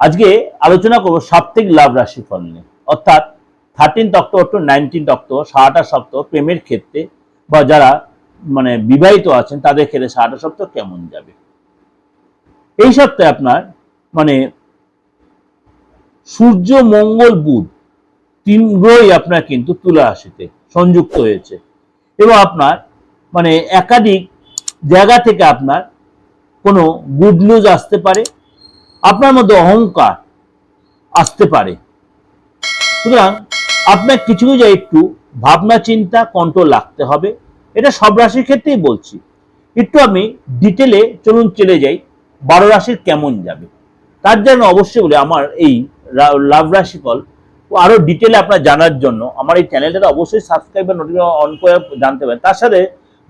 আজকে আলোচনা করব সাপ্তাহিক লাভ রাশি ফল নিয়ে। অর্থাৎ thirteen October to nineteen October সারাটা সপ্তাহ প্রেমের ক্ষেত্রে বা যারা মানে বিবাহিত আছেন, তাদের ক্ষেত্রে সারাটা সপ্তাহ কেমন যাবে? এই সপ্তাহে আপনার মানে সূর্য, মঙ্গল, বুধ তিন গ্রহই আপনার কিন্তু তুলা রাশিতে সংযুক্ত হয়েছে। এবং আপনার মানে একাধিক জায়গা থেকে আপনার কোনো গুড নিউজ আসতে পারে আপনার মধ্যে অহংকার আসতে পারে। সুতরাং আপনার কিছু কিছু একটু ভাবনা চিন্তা কন্ট্রোল রাখতে হবে। এটা সব রাশির ক্ষেত্রেই বলছি। একটু আমি ডিটেলে চলুন চলে যাই, বারো রাশির কেমন যাবে। তার জন্য অবশ্যই বলে, আমার এই লাভ রাশিফল আরও ডিটেলে আপনার জানার জন্য আমার এই চ্যানেলটা অবশ্যই সাবস্ক্রাইব বা নোটিফিকেশন অন করে জানতে পারেন। তার সাথে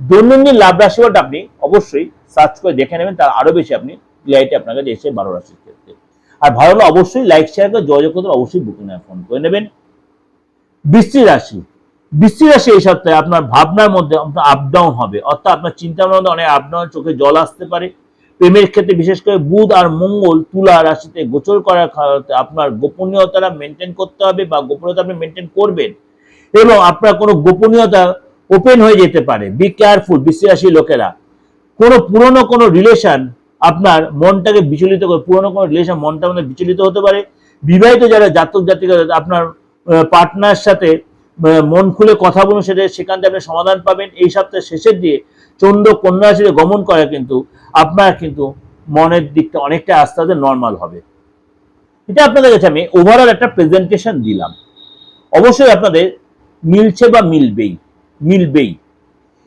দৈনন্দিন লাভ রাশিফলটা আপনি অবশ্যই সার্চ করে দেখে নেবেন, তার আরও বেশি আপনি ক্লিয়ারিটি আপনার কাছে এসে বারো রাশির ক্ষেত্রে। আর ভালো হলে অবশ্যই লাইক শেয়ার করে যোগাযোগ করতে অবশ্যই বুকিং ফোন করে নেবেন। বৃষ্টি রাশি। বৃষ্টি রাশি এই সপ্তাহে আপনার ভাবনার মধ্যে আপ ডাউন হবে। অর্থাৎ আপনার চিন্তার মধ্যে অনেক আপ ডাউন চোখে জল আসতে পারে। প্রেমের ক্ষেত্রে বিশেষ করে বুধ আর মঙ্গল তুলা রাশিতে গোচর করার কারণে আপনার গোপনীয়তাটা মেনটেন করতে হবে বা গোপনীয়তা আপনি মেনটেন করবেন। এবং আপনার কোনো গোপনীয়তা ওপেন হয়ে যেতে পারে। বি কেয়ারফুল বৃষ্টি রাশির লোকেরা। কোনো পুরনো কোনো রিলেশন আপনার মনটাকে বিচলিত করে, পুরনো কোনো রিলেশন মনটা মানে বিচলিত হতে পারে। বিবাহিত যারা জাতক জাতিকা, আপনার পার্টনার সাথে মন খুলে কথা বলুন, সেটা সেখান থেকে আপনি সমাধান পাবেন। এই সপ্তাহের শেষের দিয়ে চন্দ্র কন্যা গমন করে কিন্তু আপনার কিন্তু মনের দিকটা অনেকটা আস্তে আস্তে নর্মাল হবে। এটা আপনাদের কাছে আমি ওভারঅল একটা প্রেজেন্টেশন দিলাম। অবশ্যই আপনাদের মিলছে বা মিলবেই মিলবেই।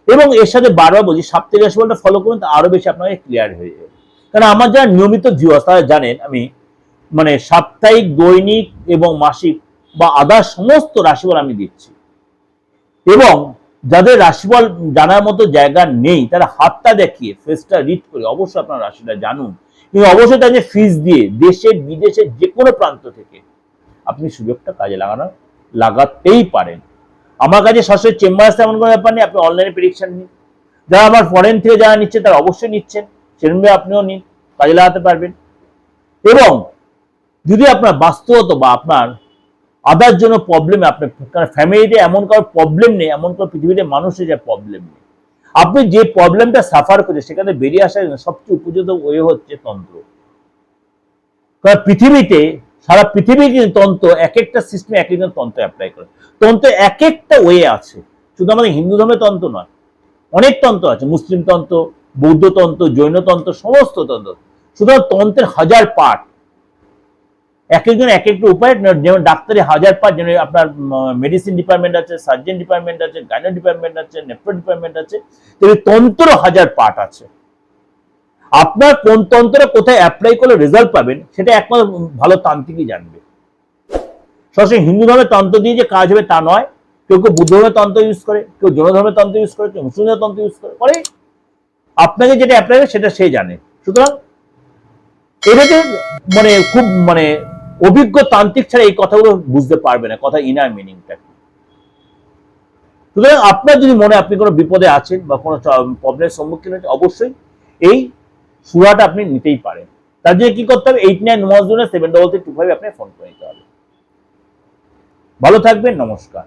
এবং এর সাথে বারবার বলছি, সাপ্তাহিক রাশিফলটা ফলো করুন, তা আরও বেশি আপনাকে ক্লিয়ার হয়ে যাবে। কারণ আমার যারা নিয়মিত ভিউয়ার্স তারা জানেন, আমি মানে সাপ্তাহিক, দৈনিক এবং মাসিক বা আদার সমস্ত রাশিফল আমি দিচ্ছি। এবং যাদের রাশিফল জানার মতো জায়গা নেই, তারা হাতটা দেখিয়ে ফেসটা রিড করে অবশ্যই আপনার রাশিটা জানুন। কিন্তু অবশ্যই তাদের ফিস দিয়ে দেশের, বিদেশের যে কোনো প্রান্ত থেকে আপনি সুযোগটা কাজে লাগানো, লাগাতেই পারেন। আমার কাছে সরাসরি চেম্বার আসতে এমন কোনো ব্যাপার নেই, আপনি অনলাইনে প্রেডিকশন নিন। যারা আমার ফরেন থেকে যারা নিচ্ছে, তারা অবশ্যই নিচ্ছেন। সেরকমভাবে আপনিও নিন, কাজে লাগাতে পারবেন। এবং যদি আপনার বাস্তবত বা আপনার আদার জন্য প্রবলেম আপনার ফ্যামিলিতে এমন কারও প্রবলেম নেই, এমন কোনো পৃথিবীতে মানুষের যে প্রবলেম নেই। আপনি যে প্রবলেমটা সাফার করছে সেখানে বেরিয়ে আসার জন্য সবচেয়ে উপযুক্ত ওয়ে হচ্ছে তন্ত্র। কারণ পৃথিবীতে, সারা পৃথিবীর কিন্তু তন্ত্র এক একটা সিস্টেমে এক একজন তন্ত্র অ্যাপ্লাই করে। তন্ত্র এক একটা ওয়ে আছে। শুধু আমাদের হিন্দু ধর্মের তন্ত্র নয়, অনেক তন্ত্র আছে, মুসলিম তন্ত্র বৌদ্ধ তন্ত্র জৈন সমস্ত তন্ত্র। সুতরাং তন্ত্রের হাজার পার্ট এক একজন এক একটা উপায়, যেমন ডাক্তারি হাজার পার্ট যেমন আপনার মেডিসিন ডিপার্টমেন্ট আছে সার্জন ডিপার্টমেন্ট আছে গাইনো ডিপার্টমেন্ট আছে নেপ্রো ডিপার্টমেন্ট আছে, তেমনি তন্ত্র হাজার পার্ট আছে। আপনার কোন তন্ত্র কোথায় অ্যাপ্লাই করলে রেজাল্ট পাবেন, সেটা একমাত্র ভালো তান্ত্রিকই জানবে। সরাসরি হিন্দু ধর্মের তন্ত্র দিয়ে যে কাজ হবে তা নয়। কেউ কেউ বুদ্ধ ধর্মের তন্ত্র ইউজ করে, কেউ জৈন ধর্মের তন্ত্র ইউজ করে, কেউ মুসলিম তন্ত্র ইউজ করে করে আপনাকে যেটা অ্যাপ্লাই হবে সেটা সে জানে। সুতরাং এটাতে মানে খুব মানে অভিজ্ঞ তান্ত্রিক ছাড়া এই কথাগুলো বুঝতে পারবে না, কথা ইনার মিনিংটা সুতরাং আপনার যদি মনে আপনি কোনো বিপদে আছেন বা কোনো প্রবলেমের সম্মুখীন হচ্ছেন অবশ্যই এই সুরাটা আপনি নিতেই পারেন। তার জন্য কি করতে হবে? Eight nine one zero seven double three two five আপনি ফোন করে নিতে হবে। ভালো থাকবেন, নমস্কার।